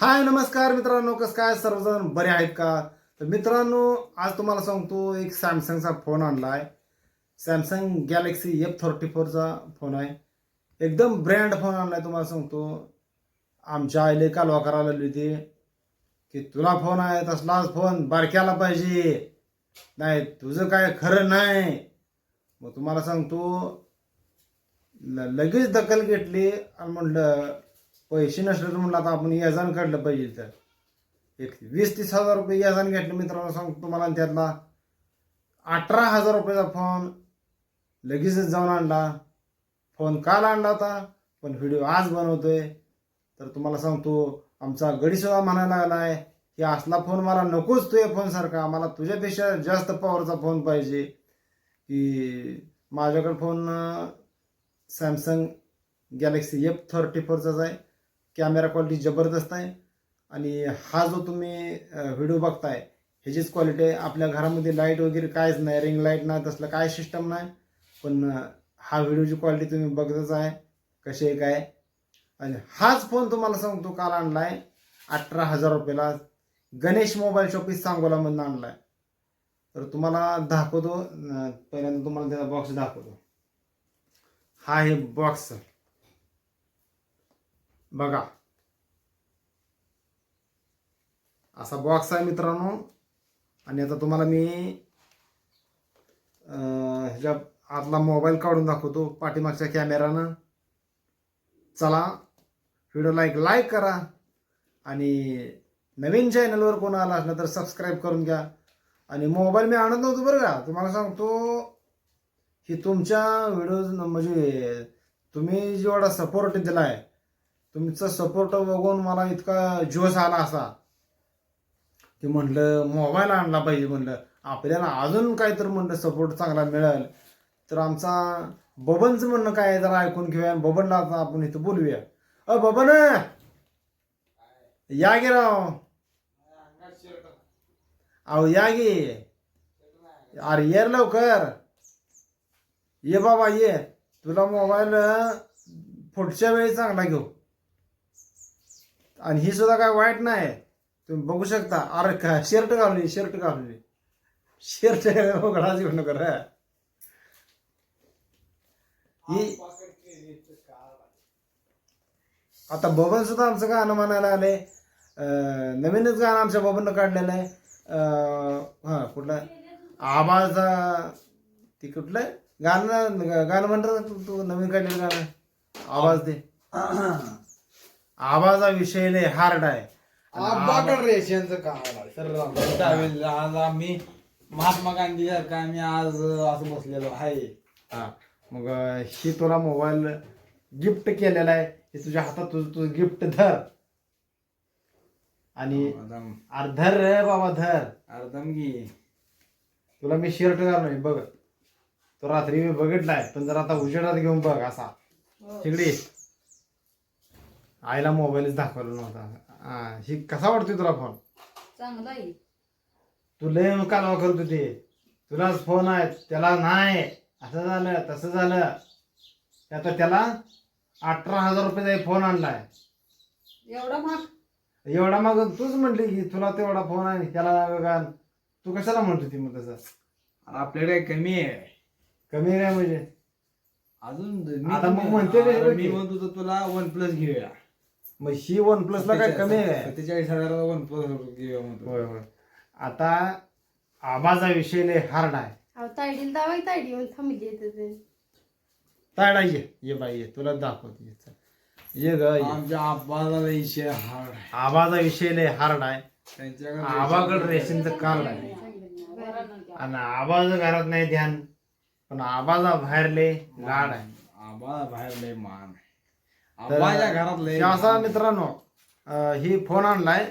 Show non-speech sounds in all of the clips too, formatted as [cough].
हाय नमस्कार मित्रांनो कसं काय? सर्वजण बरे आहेत का? तर मित्रांनो आज तुम्हाला सांगतो एक सॅमसंगचा फोन आणला आहे सॅमसंग गॅलेक्सी एफ थर्टी फोरचा फोन आहे. एकदम ब्रँड फोन आणला आहे तुम्हाला सांगतो. आमच्या आईले कालवा करायला आलेली होती की तुला फोन आहे तसलाच फोन बारक्याला पाहिजे. नाही तुझं काय खरं नाही. मग तुम्हाला सांगतो लगेच दखल घेतली आणि म्हणलं पैसे नसले तर म्हटलं आता आपण याजान काढलं पाहिजे तर. एक वीस तीस हजार रुपये याजान घेतलं मित्रांनो सांगतो तुम्हाला त्यातला अठरा हजार रुपयाचा फोन लगेचच जाऊन आणला. फोन काल आणला होता पण व्हिडिओ आज बनवतोय. तर तुम्हाला सांगतो आमचा गडीसुद्धा म्हणायला लागलाय की असला फोन मला नकोच तुझ्या फोनसारखा मला तुझ्यापेक्षा जास्त पॉवरचा फोन पाहिजे. की माझ्याकडे phone Samsung Galaxy F thirty फोरचाच आहे. कॅमेरा क्वालिटी जबरदस्त आहे. आणि हा जो तुम्ही व्हिडिओ बघताय ह्याचीच क्वालिटी आहे. आपल्या घरामध्ये लाइट वगैरे कायच नाही रिंग लाइट नाही तसलं काय सिस्टम नाही. पण हा व्हिडिओची क्वालिटी तुम्ही बघतच आहे कशी आहे काय आणि हाच फोन तुम्हाला सांगतो काल आणलाय अठरा हजार रुपयाला. गणेश मोबाईल शॉपीस सांगोलामधून आणलाय. तर तुम्हाला दाखवतो पहिल्यांदा तुम्हाला त्याचा बॉक्स दाखवतो. हा आहे बॉक्स बघा. असा बॉक्स आहे मित्रांनो. आणि आता तुम्हाला मी ह्याच्या आतला मोबाईल काढून दाखवतो पाठीमागच्या कॅमेरानं चला व्हिडिओला एक लाईक करा. आणि नवीन चॅनलवर कोण आला असला तर सबस्क्राईब करून घ्या. आणि मोबाईल मी आणत नव्हतो बरं का. तुम्हाला सांगतो की तुमच्या व्हिडिओ म्हणजे तुम्ही जेवढा सपोर्ट आहे तुमचा सपोर्ट बघून मला इतका जोश आला असा. की म्हटलं मोबाईल आणला पाहिजे म्हटलं आपल्याला अजून काहीतरी म्हणलं सपोर्ट चांगला मिळेल. तर आमचा बबनचं म्हणणं काय जरा ऐकून घेऊया बबनला आता आपण इथं बोलूया. अ बबन! या गे राव. अहो या गे. अरे ये लवकर. ये बाबा ये. तुला मोबाईल पुढच्या वेळी चांगला घेऊ. आणि ही सुद्धा काय वाईट नाही. तुम्ही बघू शकता. अरे का शर्ट घालली शर्ट घालली शर्ट उघडाच घेऊ नका रे. ही आता बबन सुद्धा आमचं गाणं म्हणायला आले. नवीनच गाणं आमच्या बबननं काढलेलं आहे. हा कुठलं? आवाज ती कुठलं? गाणं गाणं म्हणतात तू तू नवीन काढलेलं गाणं. आवाज दे [clears throat] आवाजा विषय लय हार्ड आहे आंबाकड काम आहे. आज आम्ही महात्मा गांधी सारखं आम्ही आज असं बसलेलो आहे. हा. मग अं, ही तुला मोबाईल गिफ्ट केलेला आहे. हे तुझ्या हातात तुझं तुझं गिफ्ट धर. आणि एकदम अरे धर रे बाबा धर. अर्धम घे तुला मी शर्ट घालून बघ. तो रात्री मी बघितलाय पण जर आता उजेडात घेऊन बघ असा. तिकडे ये. आईला मोबाईलच दाखवला नव्हता. हा, ही कसा वाटतोय तुला फोन चांगला आहे. तू लय कालवा करत होते. तुलाच फोन आहे त्याला नाही. असं झालं तसं झालं. आता त्याला अठरा हजार रुपयाचा फोन आणलाय. एवढा महाग? एवढा मग तूच म्हटली की तुला तेवढा फोन आहे त्याला वेगळा तू कशाला म्हणत होती मग तसं? अरे आपल्याकडे कमी आहे? कमी आहे काय म्हणजे? अजून मी आता मग म्हणते मी? म्हणत तुला वन प्लस घेऊया. मग ही वन प्लसला काय कमी आहे? काय? सत्तेचाळीस हजाराला वन प्लस घेऊया म्हणतो होय होय. आता आबाचा विषय लय हार्ड आहे. अहो तायडीला दावा तायडी येऊन थांबली येते ते. ताडा ये ये बाई ये तुला दाखवते ये, चल. ये ग ये. आमच्या आबाला विषय हार्ड आहे. आबाचा विषय लय हार्ड आहे. त्यांच्याकडे आबाकडे रेशनचं कार्ड आहे. आणि आबाचं घरात नाही ध्यान पण आबाचा बाहेर लय लाड आहे. आबा बाहेर लय मान आहे. तर आबाच्या घरात लय हे असा मित्रांनो ही फोन आणलाय.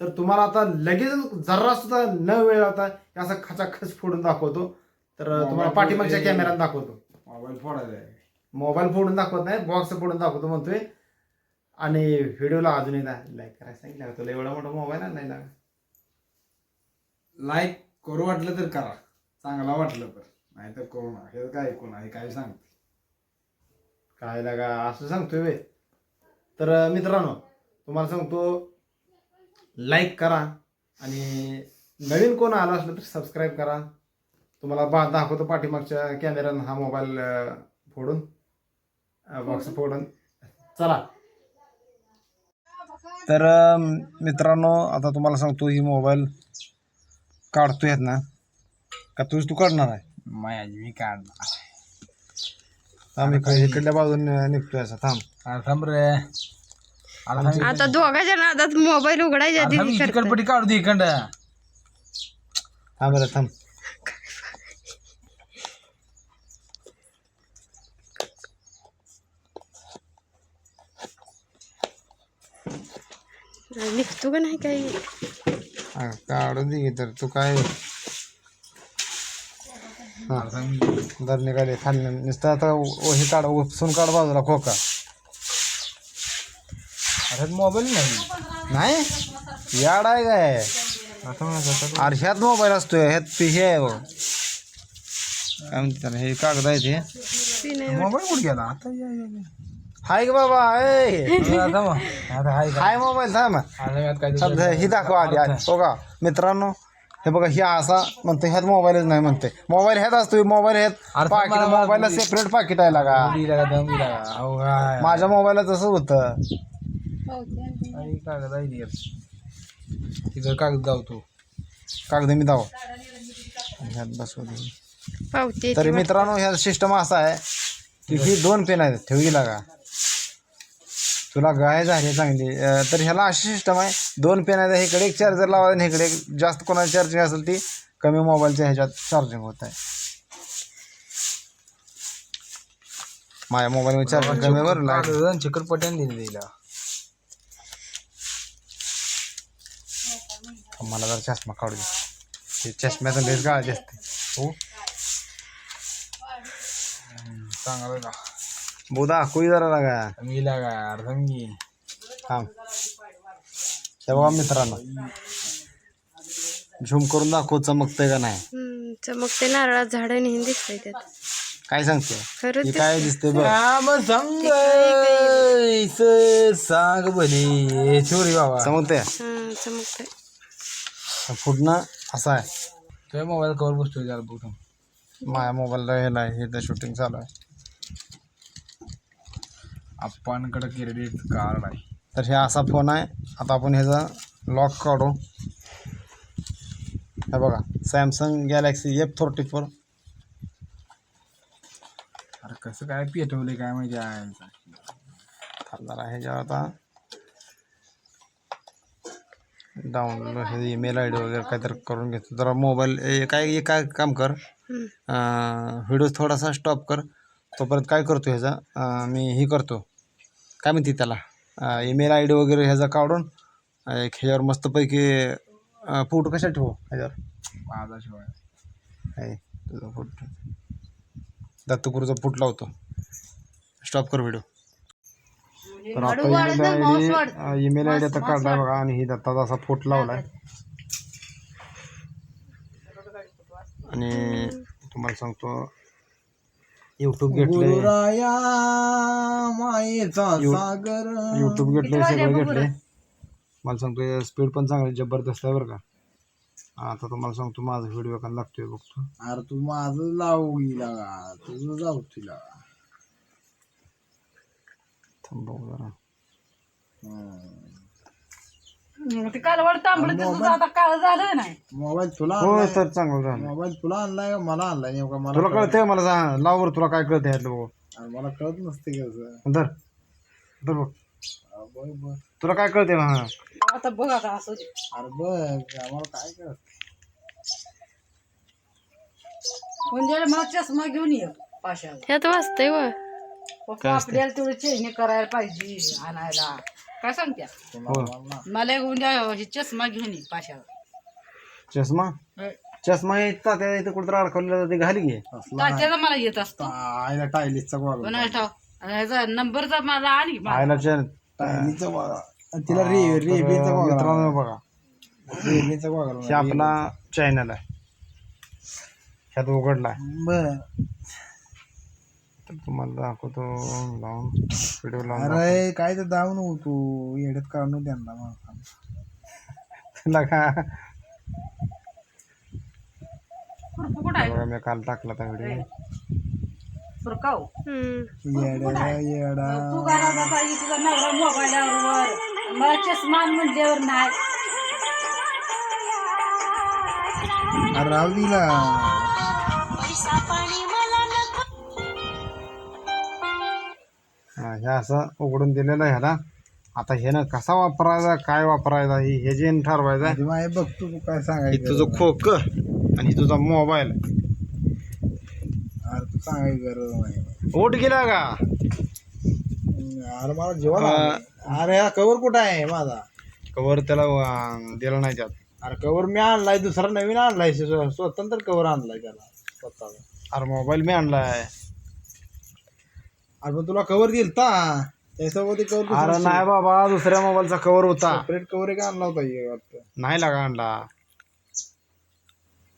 तर तुम्हाला आता लगेच जरा सुद्धा न वेळ आता हे असा खचाखच फोडून दाखवतो. तर तुम्हाला पाठीमागच्या कॅमेऱ्यात दाखवतो. मोबाईल फोडायचा आहे. मोबाईल फोडून दाखवत नाही बॉक्स फोडून दाखवतो म्हणतोय. आणि व्हिडिओला अजूनही लाईक करायला सांगितलं का तुला? एवढा मोठा मोबाईल नाही लागा लाईक करू वाटलं तर करा. चांगला वाटलं तर. नाही तर करू नका. हे काय ऐकू नका हे काय सांगते काय लागा असं सांगतोय तर मित्रांनो तुम्हाला सांगतो लाईक करा आणि नवीन कोण आला असलं तर सबस्क्राईब करा. तुम्हाला बा दाखवतो पाठीमागच्या कॅमेऱ्यानं हा मोबाईल फोडून. बॉक्स फोडून. चला. तर मित्रांनो आता तुम्हाला सांगतो ही मोबाईल काढतोय ना. का तुझ तू काढणार आहे? मी काढणार आम्ही काय इकडल्या बाजूने निघतोय असं. थांब. अरे थांब रे. अरे थांब आता दोघांच्या नादात मोबाईल उघडायच्या थांब, आधी करतात. काढू दे इकडं. थांब रे थांब. निघतो का नाही काही? हा, काढून दे की तर तू काय हा। दर निघाले खाली नुसतं आता व- हे काढ उपसून काढ बाजूला खोका अरे मोबाईल नाही। नाही? याड आहे काय अरे ह्यात मोबाईल असतोय ह्यात ते हे आहे बघ. काय म्हणते त्याला हे कागद आहे ते ती नाही मोबाईल कुठे गेला आता या, या, या. हाय ग बाबा ए. आता हाय। का? हाय मोबाईल थांब अरे यात काय थांब, ही दाखव आधी आधी. हो का मित्रांनो। हे बघा ही असा म्हणते ह्यात मोबाईलच नाही म्हणते मोबाईल ह्यात असतो मोबाईल ह्यात अरे पाकिट मला- मोबाईलला सेपरेट पाकिट आहे लागा दिला का दम दिला का? अहो, काय? माझ्या मोबाईलला तसं होतं कागद आहे. तिथं कागद गावतो कागद मी दाव ह्यात बसवू दे. पावते तरी मित्रांनो ह्या सिस्टम असा आहे की ही दोन पेन आहेत ठेवी लागा तुला गाय झाली चांगली. तर ह्याला अशी सिस्टम आहे दोन पेन आहेत इकडे एक चार्जर लावा आणि इकडे जास्त कोणाची चार्जिंग असेल ती कमी मोबाईलच्या ह्याच्यात चार्जिंग होत आहे. माझ्या मोबाईलमध्ये चार्जिंग कमी बरं चिकटपट्ट्याने दिली तिला मला जरा चष्मा काढू दे. ते चष्म्यातून लईच काळजी असते हो. चांगलं का बोधा कुई जरा लागा. मी लागा अरे थांब. हे बघा मित्रांनो. झूम करून दाखव चमकतंय का नाही? हम्म, चमकते नारळात झाड नेहमी दिसतंय त्यात. काय सांगते? खरंच हे काय दिसते बघ. सांग सांग बने चोरी बाबा. चमकते हा चमकतंय. फुटणं असं आहे. तुझ्या मोबाईल कवर बसतोय जरा बघ थांब. माझ्या मोबाईलला हे नाही हे तर शूटिंग चालू आहे. आपणकडे क्रेडिट कार्ड आहे. तर हे असा फोन आहे. आता आपण ह्याचा लॉक काढू. हे बघा Samsung Galaxy F forty four अरे कसं काय पेटवले काय माहिती आहे? जरा ह्याच्यावर आता डाउनलोड हे ईमेल आय डी वगैरे काहीतरी करून घेतो. जरा मोबाईल काय एक काय काम कर. व्हिडिओ थोडासा स्टॉप कर. तोपर्यंत काय करतो ह्याचा? मी हे करतो. काय म्हणते त्याला? ईमेल आय डी वगैरे ह्याचा काढून एक ह्याच्यावर मस्तपैकी फोटो कशा ठेवू ह्याच्यावर? माझा शिवाय. आहे तुझा फोटो दत्तगुरूचा फूट लावतो. स्टॉप कर व्हिडिओ तर आता email I D email I D आता काढलाय बघा आणि ही दत्ताचा असा फोट लावलाय. आणि तुम्हाला सांगतो युट्यूब घेतले गुरुराया मायेचा यु- सागर. युट्यूब घेतले सगळं घेतले मला सांगतो स्पीड पण चांगली जबरदस्त आहे बरं का. आता तुम्हाला सांगतो माझा व्हिडिओ का लागतोय बघतो. अरे तू माझं लावू गेला तुझं जाऊ तुला. थांब जरा. ते कालवड तांबड तुझं आता काळ झालं नाही. मोबाईल तुला हो आणलाय. तर चांगलं झालं. मोबाईल तुला आणलाय का मला आणलाय नेमका मला तुला कळतंय मला सांग लाव बरं तुला काय कळतंय बघू. अरे मला कळत नसते कसं धर धर बघ. अरे बघ बघ. तुला काय कळतंय हा आता बघ आता असं. अरे बघ आम्हाला काय कळत म्हणजे मला चष्मा घेऊन ये पाशाला. ह्यात वाचतंय व आपल्याला तेवढं चेंज करायला पाहिजे आणायला. काय सांगत्या? हो. मला एक उद्या हे चष्मा घेऊन ये पाशाला चष्मा. चष्मा येतात त्या इथं कुठं अडकवलेला ते घाली घे. तात्याचा मला येत असतो. आईला टायलीचा ठाव. ह्याचा नंबरचा मला आणि आयला टायलीचा तिला रे रेबीचा मित्रांनो बघा. रेबीचा हे आपला चॅनल आहे. ह्यात उघडलाय. बर. तर तुम्हाला दाखवतो लावून व्हिडिओ लावून अरे काय तर दाव नको तू. येड्यात काढून त्यांना मला तुला का? खुरपू कुठं आहे? बघा मी काल टाकला त्या व्हिडिओ हम्म. येडा येडा. तू घरात असायची तुझा नवरा मोबाईलवर. मला चष्मा आण म्हणल्यावर नाही. अरे दिला हा, हे असं उघडून दिलेलं आहे ह्याला आता हे ना कसा वापरायचा काय वापरायचा हे हे जे ठरवायचं माय बघ तू काय हे सांगायचं तुझं खोक आणि तुझा मोबाईल. अरे तू सांगायची गरज नाही. ओट गेला का? अरे मला जेवण अरे हा कवर कुठं आहे माझा? कवर त्याला अं, दिला नाही त्यात. अरे कवर मी आणलाय दुसरा नवीन आणलाय स्व- स्वतंत्र कवर आणलाय त्याला स्वतःला. अरे मोबाईल मी आणलाय. अरे पण तुला कवर दिलता. त्याच्यासोबत कवर अरे नाही बाबा दुसऱ्या मोबाईलचा कवर होता. सेपरेट कवर एक आणला होता हे वाटतं. नाही लागा आणला.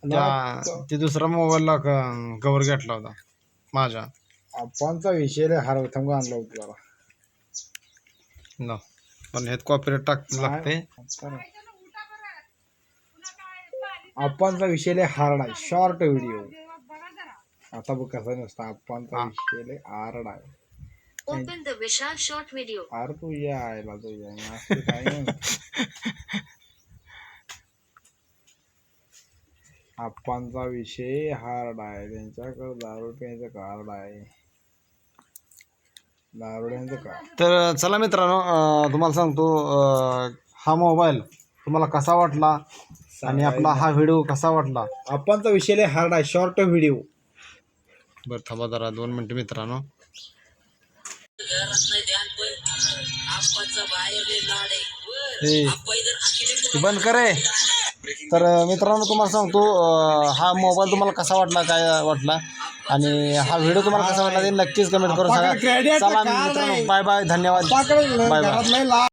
त्या ते दुसरा मोबाईलला कवर घेतला होता. माझ्या. आपणचा विषय लय हार थांब आणला होता त्याला न. पण हे कॉपीराईट टाक लागते आपणचा विषय लय हार्ड आहे. शॉर्ट व्हिडिओ आता बघ कसा नसता आपणचा विषय लय हार्ड आहे. Open the Vishal short video. अरे तू या आयला तू या. असं काय. आपणचा विषय हार्ड आहे. त्यांच्याकडे दारू प्यायचं कार्ड आहे. दारुड्यांचं कार्ड तर चला मित्रांनो अं, तुम्हाला सांगतो अं, हा मोबाईल तुम्हाला कसा वाटला आणि आपला हा व्हिडिओ कसा वाटला? आपणचा विषय लय हार्ड आहे. शॉर्ट व्हिडिओ बरं थांबा जरा दोन मिनटं मित्रांनो. हे, ते बंद करे तर मित्रांनो तुम्हाला सांगतो हा मोबाईल तुम्हाला कसा वाटला काय वाटला? आणि हा व्हिडिओ तुम्हाला कसा वाटला ते नक्कीच कमेंट करून सांगा. चला मित्रांनो बाय बाय धन्यवाद. Bye bye